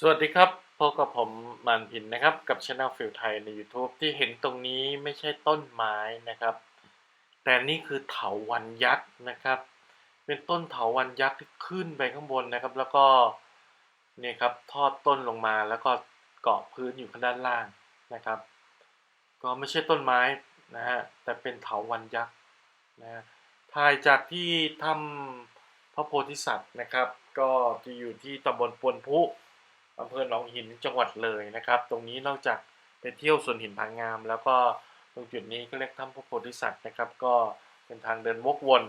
สวัสดีครับพบกับผมมานพินนะครับ กับช anel ฟิลไทยใน YouTube ที่เห็นตรงนี้ไม่ใช่ต้นไม้นะครับ แต่นี่คือเถาวันยักษ์นะครับ เป็นต้นเถาวันยักษ์ที่ขึ้นไปข้างบนนะครับ แล้วก็เนี่ยครับทอดต้นลงมาแล้วก็เกาะพื้นอยู่ข้างด้านล่างนะครับ ก็ไม่ใช่ต้นไม้นะฮะแต่เป็นเถาวันยักษ์นะฮะถ่ายจากที่ถ้ำพระโพธิสัตว์นะครับ ก็จะอยู่ที่ตำบลปวนพุ อำเภอหนองหินจังหวัดเลยนะครับ ตรงนี้นอกจากไปเที่ยวสวนหินผางงาม แล้วก็ตรงจุดนี้ก็เรียกถ้ำพระโพธิสัตว์นะครับ ก็เป็นทางเดินวกวน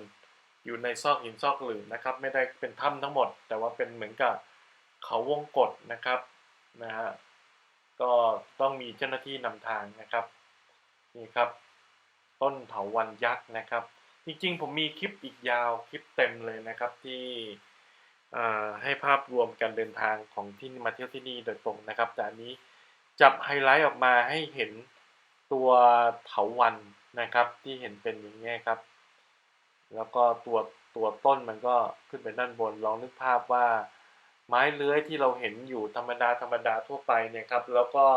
อยู่ในซอกหินซอกหลืมนะครับ ไม่ได้เป็นถ้ำทั้งหมด แต่ว่าเป็นเหมือนกับเขาวงกฏนะครับนะฮะก็ต้องมีเจ้าหน้าที่นำทางนะครับนี่ครับ ต้นเถาวันยักษ์นะครับ จริงๆ ผมมีคลิปอีกยาวคลิปเต็มเลยนะครับที่ ให้ภาพรวมการเดินทางของที่มาเที่ยวที่นี่โดยตรงนะครับ แต่อันนี้จับไฮไลท์ออกมาให้เห็นตัวเถาวันนะครับที่เห็นเป็นอย่างนี้ยครับ แล้วก็ตัวตัวต้นมันก็ขึ้นไปด้านบนลองนึกภาพว่าไม้เลื้อยที่เราเห็นอยู่ธรรมดาธรรมดาทั่วไปเนี่ยครับ แล้วก็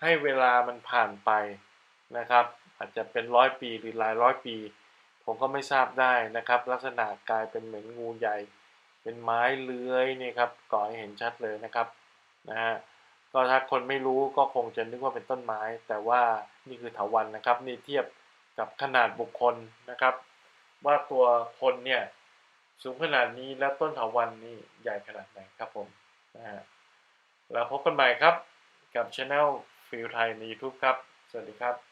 ให้เวลามันผ่านไปนะครับ อาจจะเป็นร้อยปีหรือหลายร้อยปี ผมก็ไม่ทราบได้นะครับ ลักษณะกลายเป็นเหมือนงูใหญ่ เป็นไม้เลื้อยนี่ครับก่อให้เห็นชัดเลยนะครับนะฮะก็ถ้าคนไม่รู้ก็คงจะนึกว่าเป็นต้นไม้ แต่ว่านี่คือเถาวัลย์นะครับ นี่เทียบกับขนาดบุคคลนะครับ ว่าตัวคนเนี่ยสูงขนาดนี้แล้วต้นเถาวัลย์นี่ใหญ่ขนาดไหนครับผมนะฮะแล้วพบกันใหม่ครับกับช anel ฟิลไทยใน YouTube ครับ สวัสดีครับ